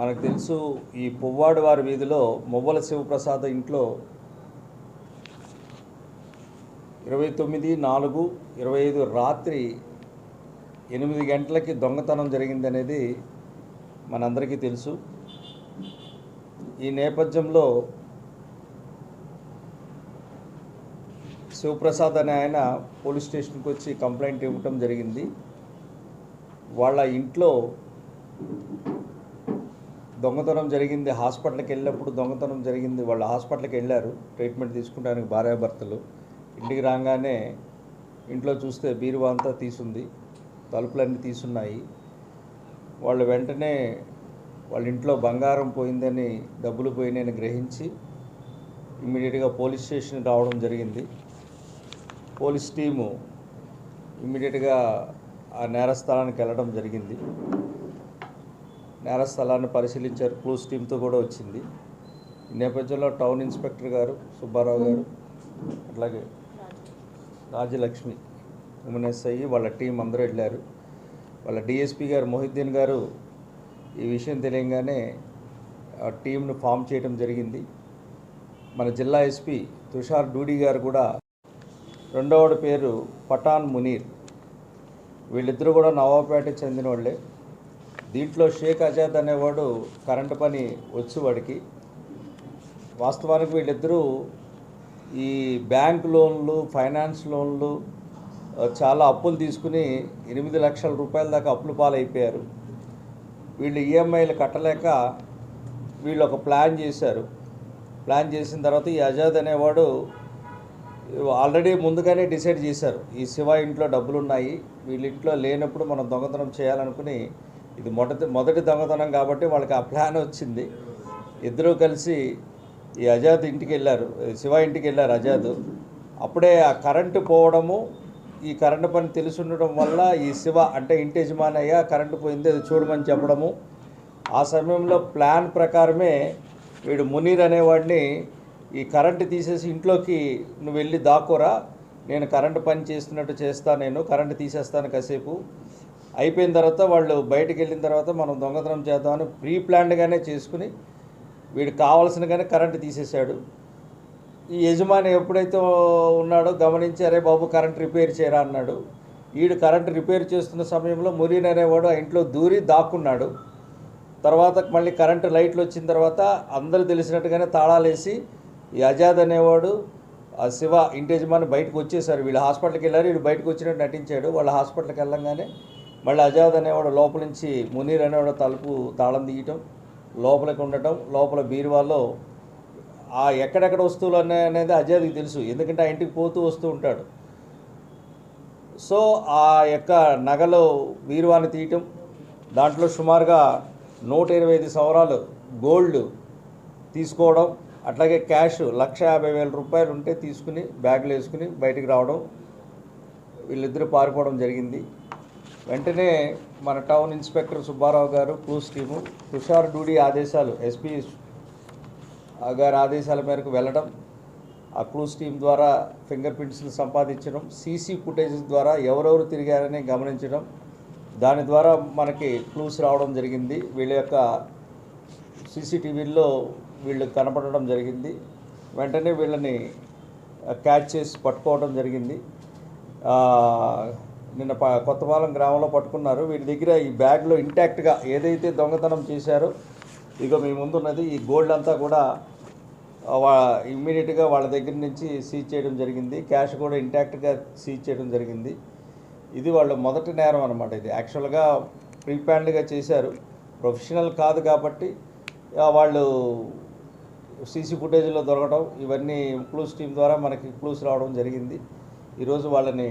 మనకు తెలుసు ఈ పువ్వాడు వారి వీధిలో మువ్వల శివప్రసాద్ ఇంట్లో ఇరవై తొమ్మిది నాలుగు ఇరవై ఐదు రాత్రి ఎనిమిది గంటలకి దొంగతనం జరిగిందనేది మనందరికీ తెలుసు. ఈ నేపథ్యంలో శివప్రసాద్ అనే ఆయన పోలీస్ స్టేషన్కి వచ్చి కంప్లైంట్ ఇవ్వటం జరిగింది. వాళ్ళ ఇంట్లో దొంగతనం జరిగింది. హాస్పిటల్కి వెళ్ళినప్పుడు దొంగతనం జరిగింది. వాళ్ళు హాస్పిటల్కి వెళ్ళారు. ట్రీట్మెంట్ తీసుకుంటానికి భార్యాభర్తలు ఇంటికి రాగానే ఇంట్లో చూస్తే బీరువా అంతా తీసుంది. తలుపులన్నీ తీసున్నాయి. వాళ్ళు వెంటనే వాళ్ళ ఇంట్లో బంగారం పోయిందని డబ్బులు పోయినాయని గ్రహించి ఇమ్మీడియట్గా పోలీస్ స్టేషన్ రావడం జరిగింది. పోలీస్ టీము ఇమ్మీడియట్గా ఆ నేరస్థలానికి వెళ్ళడం జరిగింది. నేర స్థలాన్ని పరిశీలించారు. క్లూస్ టీంతో కూడా వచ్చింది. ఈ నేపథ్యంలో టౌన్ ఇన్స్పెక్టర్ గారు సుబ్బారావు గారు అట్లాగే రాజలక్ష్మి ఉమెన్ వాళ్ళ టీం అందరూ వెళ్ళారు. వాళ్ళ డిఎస్పీ గారు మొహిద్దీన్ గారు ఈ విషయం తెలియగానే ఆ టీంను ఫామ్ చేయడం జరిగింది. మన జిల్లా ఎస్పీ తుషార్ డూడి గారు కూడా రెండవడి పేరు పఠాన్ మునీర్. వీళ్ళిద్దరూ కూడా నవాబ్పేటకు చెందిన వాళ్ళే దీంట్లో షేక్ అజాద్ అనేవాడు కరెంటు పని వచ్చు వాడికి. వాస్తవానికి వీళ్ళిద్దరూ ఈ బ్యాంక్ లోన్లు ఫైనాన్స్ లోన్లు చాలా అప్పులు తీసుకుని ఎనిమిది లక్షల రూపాయల దాకా అప్పులు పాలైపోయారు. వీళ్ళు ఈఎంఐలు కట్టలేక వీళ్ళు ఒక ప్లాన్ చేశారు. ప్లాన్ చేసిన తర్వాత ఈ అజాద్ అనేవాడు ఆల్రెడీ ముందుగానే డిసైడ్ చేశారు. ఈ శివ ఇంట్లో డబ్బులు ఉన్నాయి వీళ్ళ ఇంట్లో లేనప్పుడు మనం దొంగతనం చేయాలనుకుని ఇది మొదటి మొదటి దొంగతనం కాబట్టి వాళ్ళకి ఆ ప్లాన్ వచ్చింది. ఇద్దరూ కలిసి ఈ అజాద్ ఇంటికి వెళ్ళారు శివ ఇంటికి వెళ్ళారు అజాద్. అప్పుడే ఆ కరెంటు పోవడము ఈ కరెంటు పని తెలిసి వల్ల ఈ శివ అంటే ఇంటి యజమానయ్య కరెంటు పోయింది అది చూడమని చెప్పడము. ఆ సమయంలో ప్లాన్ ప్రకారమే వీడు మునీర్ అనేవాడిని ఈ కరెంటు తీసేసి ఇంట్లోకి నువ్వు వెళ్ళి దాకోరా నేను కరెంటు పని చేస్తున్నట్టు చేస్తా నేను కరెంటు తీసేస్తాను కాసేపు. అయిపోయిన తర్వాత వాళ్ళు బయటకు వెళ్ళిన తర్వాత మనం దొంగతనం చేద్దామని ప్రీ ప్లాన్డ్గానే చేసుకుని వీడు కావాల్సినగానే కరెంటు తీసేశాడు. ఈ యజమాని ఎప్పుడైతే ఉన్నాడో గమనించి అరే బాబు కరెంట్ రిపేర్ చేయరా అన్నాడు. వీడు కరెంట్ రిపేర్ చేస్తున్న సమయంలో మురీన్ అనేవాడు ఆ ఇంట్లో దూరి దాక్కున్నాడు. తర్వాత మళ్ళీ కరెంటు లైట్లు వచ్చిన తర్వాత అందరూ తెలిసినట్టుగానే తాళాలేసి ఈ అజాద్ అనేవాడు ఆ శివ ఇంటి యజమాని బయటకు వచ్చేసారు. వీళ్ళు హాస్పిటల్కి వెళ్ళారు. వీడు బయటకు వచ్చినట్టు నటించాడు. వాళ్ళ హాస్పిటల్కి వెళ్ళంగానే మళ్ళీ అజాద్ అనేవాడు లోపల నుంచి మునీర్ అనేవాడు తలుపు తాళం తీయటం లోపలికి ఉండటం లోపల బీరువాలో ఆ ఎక్కడెక్కడ వస్తువులు అనే అనేది అజాద్కి తెలుసు. ఎందుకంటే ఆ ఇంటికి పోతూ వస్తూ ఉంటాడు. సో ఆ యొక్క నగలు బీరువాని తీయటం దాంట్లో సుమారుగా నూట ఇరవై ఐదు సంవరాలు గోల్డ్ తీసుకోవడం అట్లాగే క్యాష్ లక్ష యాభై వేల రూపాయలు ఉంటే తీసుకుని బ్యాగులు వేసుకుని బయటికి రావడం వీళ్ళిద్దరూ పారిపోవడం జరిగింది. వెంటనే మన టౌన్ ఇన్స్పెక్టర్ సుబ్బారావు గారు క్లూస్ టీము తుషార్ డూడి ఆదేశాలు ఎస్పీ గారి ఆదేశాల మేరకు వెళ్ళడం ఆ క్లూస్ టీం ద్వారా ఫింగర్ ప్రింట్స్ని సంపాదించడం సీసీ ఫుటేజ్ ద్వారా ఎవరెవరు తిరిగారని గమనించడం దాని ద్వారా మనకి క్లూస్ రావడం జరిగింది. వీళ్ళ యొక్క సీసీటీవీల్లో వీళ్ళు కనపడడం జరిగింది. వెంటనే వీళ్ళని క్యాచ్ చేసి పట్టుకోవడం జరిగింది. నిన్న ప కొత్తపాలెం గ్రామంలో పట్టుకున్నారు. వీరి దగ్గర ఈ బ్యాగ్లో ఇంటాక్ట్గా ఏదైతే దొంగతనం చేశారో ఇక మీ ముందున్నది ఈ గోల్డ్ అంతా కూడా వా ఇమ్మీడియట్గా వాళ్ళ దగ్గర నుంచి సీజ్ చేయడం జరిగింది. క్యాష్ కూడా ఇంటాక్ట్గా సీజ్ చేయడం జరిగింది. ఇది వాళ్ళు మొదటి నేరం అనమాట ఇది. యాక్చువల్గా ప్రీప్లాన్డ్గా చేశారు. ప్రొఫెషనల్ కాదు కాబట్టి వాళ్ళు సీసీ ఫుటేజ్లో దొరకడం ఇవన్నీ క్లూస్ టీం ద్వారా మనకి క్లూస్ రావడం జరిగింది. ఈరోజు వాళ్ళని